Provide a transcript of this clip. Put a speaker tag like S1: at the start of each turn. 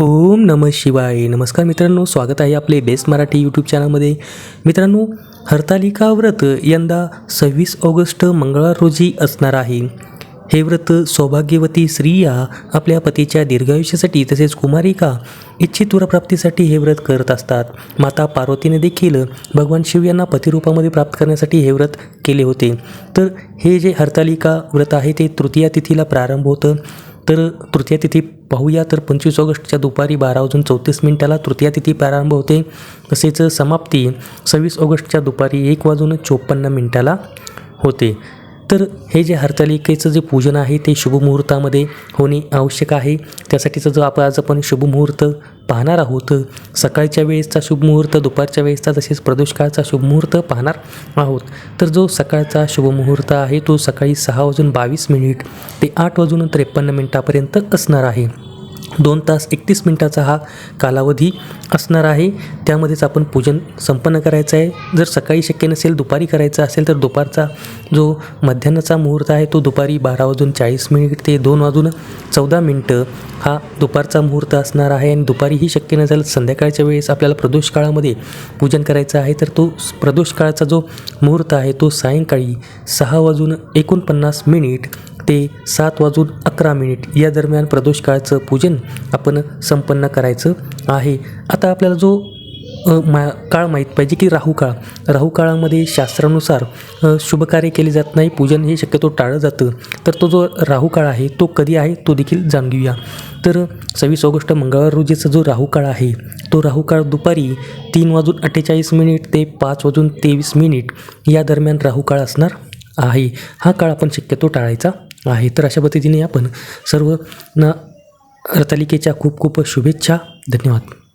S1: ओम नम शिवाय. नमस्कार मित्रांनो स्वागत आहे आपले बेस्ट मराठी यूट्यूब चॅनलमध्ये मित्रांनो हरतालिका व्रत यंदा सव्वीस ऑगस्ट मंगळवार रोजी असणार आहे. हे व्रत सौभाग्यवती स्त्रिया आपल्या पतीच्या दीर्घायुष्यासाठी तसेच कुमारिका इच्छित वरप्राप्तीसाठी हे व्रत करत असतात. माता पार्वतीने देखील भगवान शिव यांना पतिरूपामध्ये प्राप्त करण्यासाठी हे व्रत केले होते. तर हे जे हरतालिका व्रत आहे ते तृतीया तिथीला प्रारंभ होतं. तर तृतीया तिथी पाहूया. तर पंचवीस ऑगस्टच्या दुपारी बारा वाजून चौतीस मिनिटाला तृतीया तिथी प्रारंभ होते. तसेच समाप्ती सव्वीस ऑगस्टच्या दुपारी एक वाजून चोपन्न मिनिटाला होते. तर हे जे हरतालिकेचं जे पूजन आहे ते शुभमुहूर्तामध्ये होणे आवश्यक आहे. त्यासाठीचं जो आपण आज आपण शुभमुहूर्त पाहणार आहोत सकाळच्या वेळेसचा शुभमुहूर्त दुपारच्या वेळेसचा तसेच प्रदोषकाळचा शुभमुहूर्त पाहणार आहोत. तर जो सकाळचा शुभमुहूर्त आहे तो सकाळी सहा वाजून बावीस मिनिट ते आठ वाजून त्रेपन्न मिनिटापर्यंत असणार आहे. दोन तास एकतीस मिनटाचा हा कालावधी असणार आहे. त्यामध्येच आपण पूजन संपन्न करायचं आहे. जर सकाळी शक्य नसेल दुपारी करायचं असेल तर दुपारचा जो मध्यान्हचा मुहूर्त आहे तो दुपारी बारा वाजून चाळीस मिनिट ते दोन वाजून चौदा मिनटं हा दुपारचा मुहूर्त असणार आहे. आणि दुपारीही शक्य नसेल संध्याकाळच्या वेळेस आपल्याला प्रदोष काळामध्ये पूजन करायचं आहे. तर तो प्रदोष काळाचा जो मुहूर्त आहे तो सायंकाळी सहा वाजून एकोणपन्नास मिनिट ते सात वाजून अकरा मिनिट. या दरम्यान प्रदोष काळाचं पूजन आपण संपन्न करायचं आहे. आता आपल्याला जो मा काळ माहीत पाहिजे की राहू काळ. राहू काळामध्ये शास्त्रानुसार शुभकार्य केले जात नाही पूजन हे शक्यतो टाळलं जातं. तर तो जो राहू काळ आहे तो कधी आहे तो देखील जाणून घेऊया तर सव्वीस ऑगस्ट मंगळवार रोजीचा जो राहू काळ आहे तो राहू काळ दुपारी तीन वाजून अठ्ठेचाळीस मिनिट ते पाच वाजून तेवीस मिनिट या दरम्यान राहू काळ असणार आहे. हा काळ आपण शक्यतो टाळायचा आहे. तर अशा पद्धतीने आपण सर्व ना रतालिकेच्या खूप खूप शुभेच्छा. धन्यवाद.